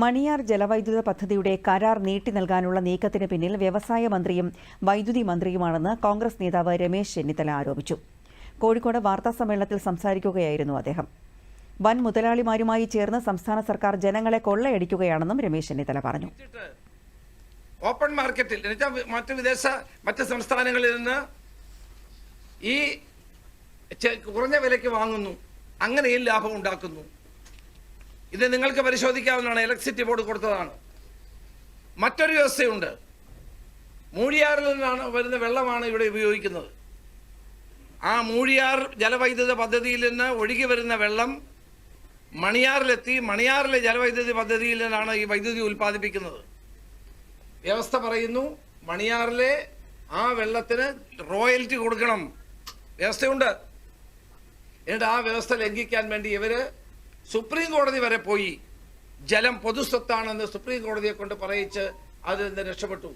മണിയാർ ജലവൈദ്യുത പദ്ധതിയുടെ കരാർ നീട്ടി നൽകാനുള്ള നീക്കത്തിന് പിന്നിൽ വ്യവസായ മന്ത്രിയും വൈദ്യുതി മന്ത്രിയുമാണെന്ന് കോൺഗ്രസ് നേതാവ് രമേശ് ചെന്നിത്തല ആരോപിച്ചു. കോഴിക്കോട് വാർത്താസമ്മേളനത്തിൽ സംസാരിക്കുകയായിരുന്നു അദ്ദേഹം. വൻ മുതലാളിമാരുമായി ചേർന്ന് സംസ്ഥാന സർക്കാർ ജനങ്ങളെ കൊള്ളയടിക്കുകയാണെന്നും രമേശ് ചെന്നിത്തല പറഞ്ഞു. ഓപ്പൺ മാർക്കറ്റിൽ എന്നുവെച്ചാൽ മറ്റ് വിദേശ മറ്റ് സംസ്ഥാനങ്ങളിൽ നിന്ന് ഈ കുറഞ്ഞ വിലയ്ക്ക് വാങ്ങുന്നു. അങ്ങനെയും ലാഭം ഉണ്ടാക്കുന്നു. ഇത് നിങ്ങൾക്ക് പരിശോധിക്കാവുന്നതാണ്. ഇലക്ട്രിസിറ്റി ബോർഡ് കൊടുത്തതാണ്. മറ്റൊരു വ്യവസ്ഥയുണ്ട്. മൂഴിയാറിൽ നിന്നാണ് വരുന്ന വെള്ളമാണ് ഇവിടെ ഉപയോഗിക്കുന്നത്. ആ മൂഴിയാർ ജലവൈദ്യുത പദ്ധതിയിൽ നിന്ന് ഒഴുകി വരുന്ന വെള്ളം മണിയാറിലെത്തി മണിയാറിലെ ജലവൈദ്യുതി പദ്ധതിയിൽ നിന്നാണ് ഈ വൈദ്യുതി ഉൽപ്പാദിപ്പിക്കുന്നത്. വ്യവസ്ഥ പറയുന്നു മണിയാറിലെ ആ വെള്ളത്തിന് റോയൽറ്റി കൊടുക്കണം. വ്യവസ്ഥയുണ്ട്. എന്നിട്ട് ആ വ്യവസ്ഥ ലംഘിക്കാൻ വേണ്ടി ഇവർ സുപ്രീം കോടതി വരെ പോയി. ജലം പൊതുസ്വത്താണെന്ന് സുപ്രീം കോടതിയെ കൊണ്ട് പറയിച്ച് അതിൽ നിന്ന് രക്ഷപ്പെട്ടു?